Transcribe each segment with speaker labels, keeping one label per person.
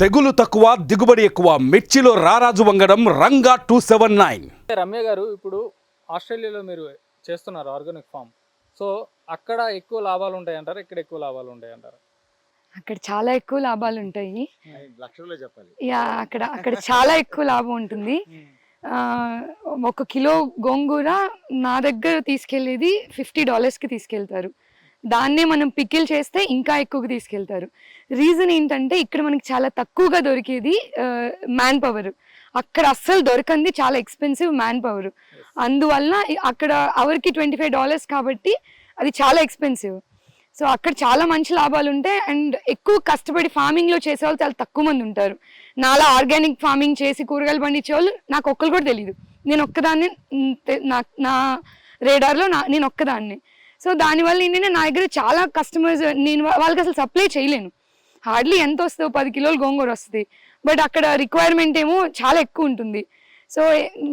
Speaker 1: తెగులు తక్కువ దిగుబడి ఎక్కువ. మిర్చిలో రారాజు వంగడం Ranga two seven nine.
Speaker 2: Ramya garu ఇప్పుడు ఆస్ట్రేలియాలో మీరు చేస్తున్నారు ఆర్గానిక్ ఫామ్. సో అక్కడ ఎక్కువ లాభాలు ఉంటాయి అంటారు ఇక్కడ ఎక్కువ లాభాలు ఉంటాయి అంటారు
Speaker 3: అక్కడ చాలా ఎక్కువ లాభాలు ఉంటాయి.
Speaker 4: లక్షల్లో చెప్పాలి.
Speaker 3: యా అక్కడ అక్కడ చాలా ఎక్కువ లాభం ఉంటుంది. ఆ, ఒక కిలో గోంగూర నా దగ్గర తీసుకెళ్ళేది ఫిఫ్టీ డాలర్స్కి తీసుకెళ్తారు. దాన్నే మనం పికిల్ చేస్తే ఇంకా ఎక్కువగా తీసుకెళ్తారు. రీజన్ ఏంటంటే ఇక్కడ మనకి చాలా తక్కువగా దొరికేది మ్యాన్ పవర్ అక్కడ అస్సలు దొరకంది చాలా ఎక్స్పెన్సివ్ మ్యాన్ పవర్ అందువల్ల ఇ- అక్కడ అవర్కి ట్వంటీ ఫైవ్ డాలర్స్ కాబట్టి అది చాలా ఎక్స్పెన్సివ్ సో అక్కడ చాలా మంచి లాభాలు ఉంటాయి అండ్ ఎక్కువ కష్టపడి ఫార్మింగ్లో చేసే వాళ్ళు చాలా తక్కువ మంది ఉంటారు. నాలా ఆర్గానిక్ ఫార్మింగ్ చేసి కూరగాయలు పండించే వాళ్ళు నాకు ఒక్కరు కూడా తెలియదు నేను ఒక్కదాన్ని నా నా రేడార్లో నా నేను ఒక్కదాన్ని. సో దానివల్ల ఏంటంటే నా దగ్గర చాలా కస్టమర్స్ నేను వాళ్ళకి అసలు సప్లై చేయలేను. హార్డ్లీ ఎంత వస్తుందో పది కిలోలు గోంగూర వస్తుంది. బట్ అక్కడ రిక్వైర్మెంట్ ఏమో చాలా ఎక్కువ ఉంటుంది. సో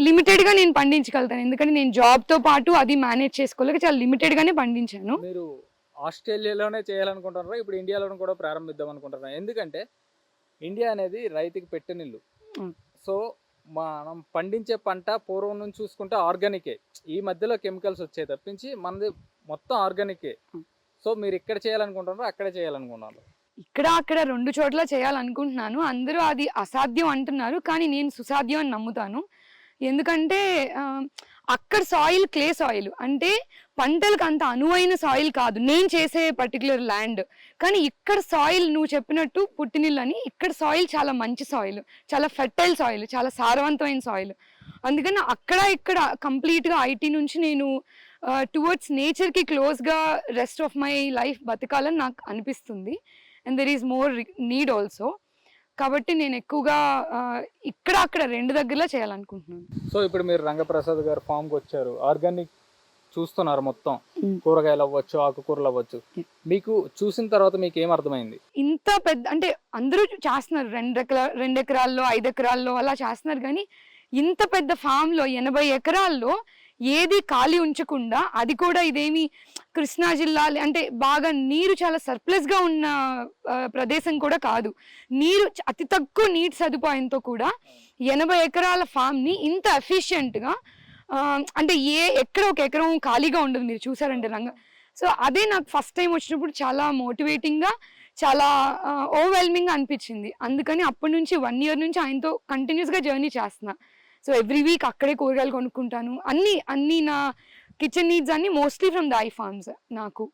Speaker 3: లిమిటెడ్గా నేను పండించగలుగుతాను. ఎందుకంటే నేను జాబ్తో పాటు అది మేనేజ్ చేసుకోలేక చాలా లిమిటెడ్గానే పండించాను.
Speaker 2: మీరు ఆస్ట్రేలియాలోనే చేయాలనుకుంటున్నారా? ఇప్పుడు ఇండియాలోనే కూడా ప్రారంభిద్దాం అనుకుంటున్నారా? ఎందుకంటే ఇండియా అనేది రైతుకి పెట్టినిల్లు. సో మనం పండించే పంట పూర్వం నుంచి చూసుకుంటే ఆర్గానికే. ఈ మధ్యలో కెమికల్స్ వచ్చాయి తప్పించి మనది మొత్తం ఆర్గానికే. సో మీరు ఇక్కడ చేయాలనుకుంటున్నారో అక్కడే చేయాలనుకుంటున్నారు
Speaker 3: ఇక్కడ అక్కడ రెండు చోట్ల చేయాలనుకుంటున్నాను. అందరూ అది అసాధ్యం అంటున్నారు కానీ నేను సుసాధ్యం అని నమ్ముతాను. ఎందుకంటే అక్కడ సాయిల్ క్లే సాయిల్ అంటే పంటలకు అంత అనువైన సాయిల్ కాదు. నేను చేసే పర్టికులర్ ల్యాండ్ కానీ ఇక్కడ సాయిల్ నువ్వు చెప్పినట్టు పుట్టినిల్లు అని ఇక్కడ సాయిల్ చాలా మంచి సాయిల్ చాలా ఫెర్టైల్ సాయిల్ చాలా సారవంతమైన సాయిల్ అందుకని అక్కడ ఇక్కడ కంప్లీట్గా ఐటీ నుంచి నేను టువర్డ్స్ నేచర్కి క్లోజ్గా రెస్ట్ ఆఫ్ మై లైఫ్ బతకాలని నాకు అనిపిస్తుంది. And there is more need also కాబట్టి నేను ఎక్కువగా ఇక్కడ అక్కడ రెండు దగ్గరలో చేయాలనుకుంటున్నాను.
Speaker 2: సో ఇప్పుడు మీరు రంగప్రసాద్ గారు ఫామ్కి వచ్చారు. ఆర్గానిక్ చూస్తున్నారు మొత్తం.
Speaker 3: Mm.
Speaker 2: కూరగాయలు అవ్వచ్చు ఆకుకూరలు అవ్వచ్చు. మీకు చూసిన తర్వాత మీకు ఏం అర్థమైంది?
Speaker 3: ఇంత పెద్ద అంటే అందరూ చేస్తున్నారు. రెండు ఎకరా రెండు ఎకరాల్లో ఐదు ఎకరాల్లో అలా చేస్తున్నారు. కానీ ఇంత పెద్ద ఫామ్లో ఎనభై ఎకరాల్లో ఏది ఖాళీ ఉంచకుండా అది కూడా ఇదేమి కృష్ణా జిల్లా అంటే బాగా నీరు చాలా సర్ప్లస్గా ఉన్న ప్రదేశం కూడా కాదు. నీరు అతి తక్కువ నీటి సదుపాయంతో కూడా ఎనభై ఎకరాల ఫామ్ని ఇంత ఎఫిషియెంట్గా అంటే ఏ ఎక్కడ ఒక ఎకరం ఖాళీగా ఉండదు మీరు చూసారంటే రంగ సో అదే నాకు ఫస్ట్ టైం వచ్చినప్పుడు చాలా మోటివేటింగ్గా చాలా ఓవర్వెల్మింగ్గా అనిపించింది. అందుకని అప్పటి నుంచి వన్ ఇయర్ నుంచి ఆయనతో కంటిన్యూస్గా జర్నీ చేస్తున్నా. సో ఎవ్రీ వీక్ అక్కడే కూరగాయలు కొనుక్కుంటాను. అన్ని అన్ని నా కిచెన్ నీడ్స్ అన్ని మోస్ట్లీ ఫ్రమ్ ద ఫార్మ్స్ నాకు.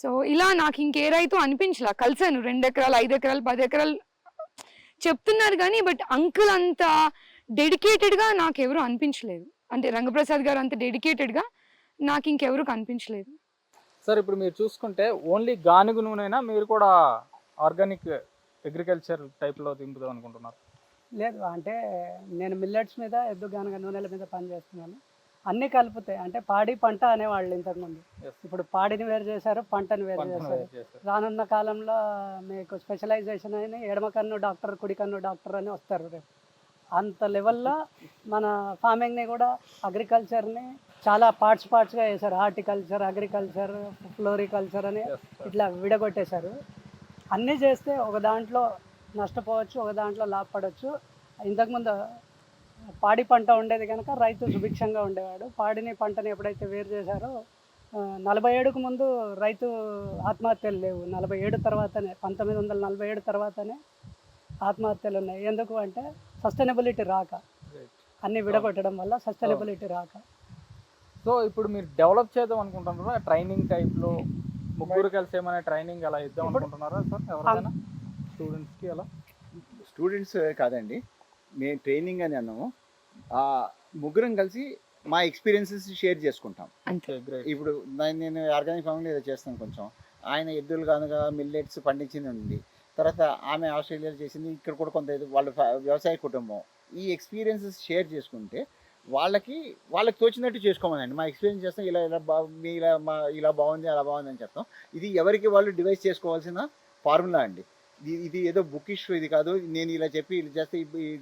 Speaker 3: సో ఇలా నాకు ఇంకే రైతు అనిపించలా. కలిసాను. రెండు ఎకరాలు ఐదు ఎకరాలు పది ఎకరాలు. చెప్తున్నారు కానీ బట్ అంకుల్ అంత డెడికేటెడ్గా నాకు ఎవరు అనిపించలేదు. అంటే రంగప్రసాద్ గారు అంత డెడికేటెడ్గా నాకు ఇంకెవరు కనిపించలేదు.
Speaker 2: సార్ ఇప్పుడు మీరు చూసుకుంటే ఓన్లీ గానుగ నూనెనా మీరు కూడా ఆర్గానిక్ అగ్రికల్చర్ టైప్లో దింపుదాం అనుకుంటున్నారు.
Speaker 5: లేదు అంటే నేను మిల్లెట్స్ మీద ఎద్దు గానుగ నూనెల మీద పనిచేస్తున్నాను అన్నీ కలుపుతాయి అంటే పాడి పంట అనేవాళ్ళు ఇంతకుముందు. ఇప్పుడు పాడిని వేరు చేశారు పంటని వేరు చేశారు. రానున్న కాలంలో మీకు స్పెషలైజేషన్ అయిన ఎడమ కన్ను డాక్టర్ కుడి కన్ను డాక్టర్ అని వస్తారు రేపు అంత లెవెల్లో మన ఫార్మింగ్ని కూడా అగ్రికల్చర్ని చాలా పార్ట్స్ పార్ట్స్గా వేశారు హార్టికల్చర్ అగ్రికల్చర్ ఫ్లోరికల్చర్ అని. ఇట్లా విడగొట్టేశారు అన్నీ చేస్తే ఒక దాంట్లో నష్టపోవచ్చు ఒక దాంట్లో లాభపడవచ్చు ఇంతకుముందు పాడి పంట ఉండేది కనుక రైతు సుభిక్షంగా ఉండేవాడు. పాడిని పంటని ఎప్పుడైతే వేరు చేశారో నలభై ఏడుకు ముందు రైతు ఆత్మహత్యలు లేవు. నలభై ఏడు తర్వాతనే పంతొమ్మిది వందల నలభై ఏడు తర్వాతనే ఆత్మహత్యలు ఉన్నాయి. ఎందుకు అంటే సస్టైనబిలిటీ రాక. అన్ని విడగొట్టడం వల్ల సస్టైనబిలిటీ రాక.
Speaker 2: సో ఇప్పుడు మీరు డెవలప్ చేద్దాం అనుకుంటున్నారా? ట్రైనింగ్ టైప్లో ముగ్గురు కలిసి ఏమైనా ట్రైనింగ్ అలా ఇద్దాం అనుకుంటున్నారా సార్? ఎవరికైనా స్టూడెంట్స్కి అలా?
Speaker 4: స్టూడెంట్స్ కాదండి. మేము ట్రైనింగ్ అని అన్నాము. ముగ్గురం కలిసి మా ఎక్స్పీరియన్సెస్ షేర్ చేసుకుంటాం.
Speaker 3: అంతే
Speaker 4: ఇప్పుడు నేను ఆర్గానిక్ ఫార్మింగ్ ఏదో చేస్తాను కొంచెం. ఆయన ఎద్దులు కనుక మిల్లెట్స్ పండించింది ఉంది. తర్వాత ఆమె ఆస్ట్రేలియాలో చేసింది. ఇక్కడ కూడా కొంత వాళ్ళ వ్యవసాయ కుటుంబం. ఈ ఎక్స్పీరియన్సెస్ షేర్ చేసుకుంటే వాళ్ళకి వాళ్ళకి తోచినట్టు చేసుకోమనండి. మా ఎక్స్పీరియన్స్ చేస్తాం. ఇలా ఇలా బా మీ ఇలా మా ఇలా బాగుంది అలా బాగుంది అని చెప్తాం. ఇది ఎవరికి వాళ్ళు డివైస్ చేసుకోవాల్సిన ఫార్ములా అండి. ఇది ఇది ఏదో ఇష్యూ ఇది కాదు. నేను ఇలా చెప్పి ఇలా చేస్తే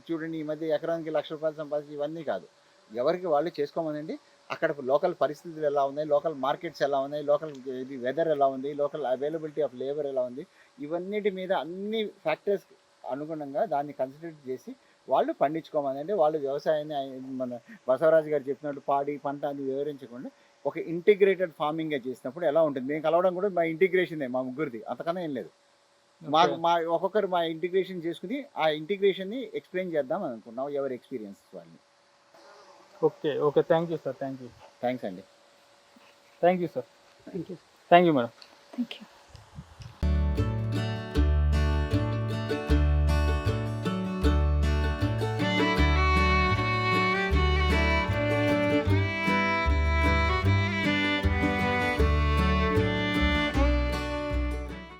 Speaker 4: చూడండి ఈ మధ్య ఎకరానికి లక్ష రూపాయలు సంపాదించి ఇవన్నీ కాదు. ఎవరికి వాళ్ళు చేసుకోమనండి. అక్కడ లోకల్ పరిస్థితులు ఎలా ఉన్నాయి లోకల్ మార్కెట్స్ ఎలా ఉన్నాయి లోకల్ ఇది వెదర్ ఎలా ఉంది లోకల్ అవైలబిలిటీ ఆఫ్ లేబర్ ఎలా ఉంది ఇవన్నిటి మీద అన్ని ఫ్యాక్టర్స్ అనుగుణంగా దాన్ని కన్సిడర్ చేసి వాళ్ళు పండించుకోమనండి. వాళ్ళు వ్యవసాయాన్ని మన బసవరాజు గారు చెప్పినట్టు పాడి పంట అని వివరించకుండా ఒక ఇంటిగ్రేటెడ్ ఫార్మింగ్ చేసినప్పుడు ఎలా ఉంటుంది? మేము కలవడం కూడా మా ఇంటిగ్రేషన్ మా ముగ్గురిది. అంతకన్నా ఏం లేదు. మాకు మా ఒక్కొక్కరు మా ఇంటిగ్రేషన్ చేసుకుని ఆ ఇంటిగ్రేషన్ని ఎక్స్ప్లెయిన్ చేద్దాం అనుకున్నాం ఎవరి ఎక్స్పీరియన్స్ వాళ్ళని
Speaker 2: okay okay thank you sir thank you
Speaker 4: thanks అండి.
Speaker 2: Thank you sir
Speaker 5: thank you
Speaker 2: thank you madam
Speaker 3: thank you